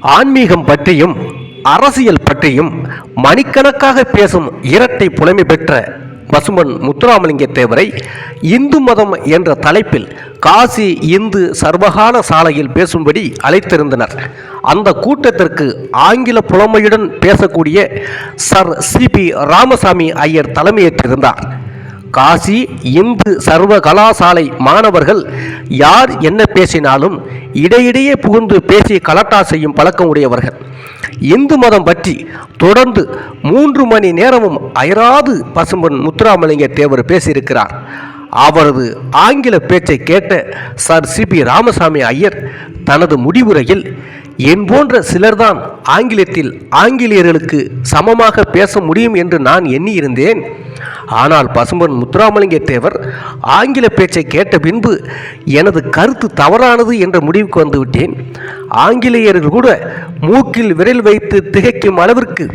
ஆன்மீகம் பற்றியும் அரசியல் பற்றியும் மணிக்கணக்காக பேசும் இரட்டை புலமை பெற்ற பசுமன் முத்துராமலிங்க தேவரை இந்து மதம் என்ற தலைப்பில் காசி இந்து சர்வகால சாலையில் பேசும்படி அழைத்திருந்தனர். அந்த கூட்டத்திற்கு ஆங்கில புலமையுடன் பேசக்கூடிய sir C P Ramaswamy Iyer தலைமையேற்றிருந்தார். Kashi Hindu சர்வ கலாசாலை மாணவர்கள் யார் என்ன பேசினாலும் இடையிடையே புகுந்து பேசி கலட்டா செய்யும் பழக்கம் உடையவர்கள். இந்து மதம் பற்றி தொடர்ந்து மூன்று மணி நேரமும் அயராது பசும்பன் முத்துராமலிங்க தேவர் பேசியிருக்கிறார். அவரது ஆங்கில பேச்சை கேட்ட சர் சிபி ராமசாமி ஐயர் தனது முடிவுரையில் என் போன்ற சிலர்தான் ஆங்கிலத்தில் ஆங்கிலேயர்களுக்கு சமமாக பேச முடியும் என்று நான் எண்ணியிருந்தேன். ஆனால் பசும்பன் முத்துராமலிங்க தேவர் ஆங்கில பேச்சை கேட்ட பின்பு எனது கருத்து தவறானது என்ற முடிவுக்கு வந்துவிட்டேன் ஆங்கிலேயர்கள் கூட மூக்கில் விரல் வைத்து திகைக்கும் அளவிற்கு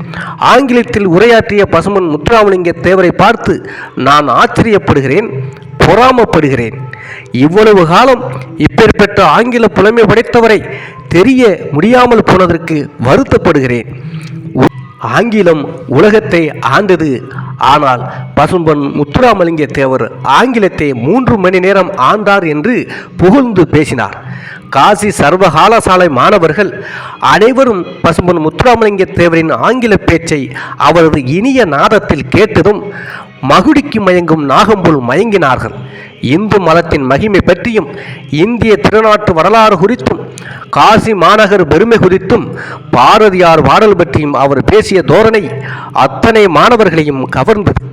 ஆங்கிலத்தில் உரையாற்றிய பசுமன் முத்துராமலிங்க தேவரை பார்த்து நான் ஆச்சரியப்படுகிறேன் பொறாமப்படுகிறேன். இவ்வளவு காலம் இப்பேற்பட்ட ஆங்கில புலமை படைத்தவரை தெரிய முடியாமல் போனதற்கு வருத்தப்படுகிறேன். ஆங்கிலம் உலகத்தை ஆண்டது. ஆனால் பசும்பன் முத்துராமலிங்க தேவர் ஆங்கிலத்தை மூன்று மணி நேரம் ஆண்டார் என்று புகழ்ந்து பேசினார். காசி சர்வகாலசாலை மாணவர்கள் அனைவரும் பசும்பன் முத்துராமலிங்க தேவரின் ஆங்கில பேச்சை அவரது இனிய நாதத்தில் கேட்டதும் மகுடிக்கு மயங்கும் நாகம்போல் மயங்கினார்கள். இந்து மதத்தின் மகிமை பற்றியும் இந்திய திருநாட்டு வரலாறு குறித்தும் காசி மாநகர் பெருமை குறித்தும் பாரதியார் பாடல் பற்றியும் அவர் பேசிய தோரணை அத்தனை மாணவர்களையும் கவர்ந்தது.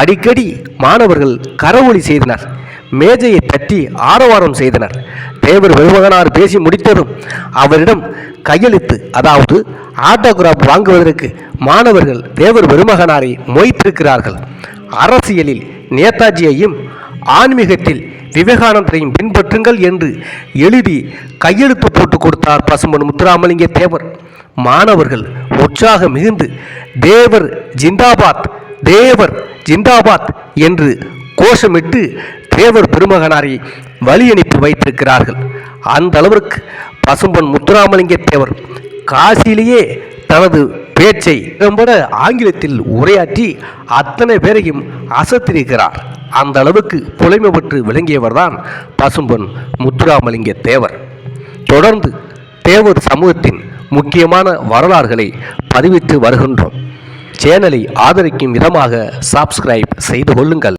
அடிக்கடி மாணவர்கள் கரவொலி செய்தனர். மேஜையை தட்டி ஆரவாரம் செய்தனர். தேவர் பெருமகனார் பேசி முடித்ததும் அவரிடம் கையெழுத்து அதாவது ஆட்டோகிராஃப் வாங்குவதற்கு மாணவர்கள் தேவர் பெருமகனாரை மொய்த்திருக்கிறார்கள். அரசியலில் நேதாஜியையும் ஆன்மீகத்தில் விவேகானந்தரையும் பின்பற்றுங்கள் என்று எழுதி கையெழுத்து போட்டு கொடுத்தார் பசும்பன் முத்துராமலிங்க தேவர். மாணவர்கள் உற்சாகம் மிகுந்து தேவர் ஜிந்தாபாத் தேவர் ஜிந்தாபாத் என்று கோஷமிட்டு தேவர் பெருமகனாரை வழி அனுப்பி வைத்திருக்கிறார்கள். அந்த அளவிற்கு பசும்பன் முத்துராமலிங்க தேவர் காசியிலேயே தனது பேச்சை திறம்பட ஆங்கிலத்தில் உரையாற்றி அத்தனை பேரையும் அசத்திருக்கிறார். அந்த அளவுக்கு புலைமை பெற்று விளங்கியவர்தான் பசும்பொன் முத்துராமலிங்க தேவர். தொடர்ந்து தேவர் சமூகத்தின் முக்கியமான வரலாறுகளை பதிவிட்டு வருகின்றோம். சேனலை ஆதரிக்கும் விதமாக சப்ஸ்கிரைப் செய்து கொள்ளுங்கள்.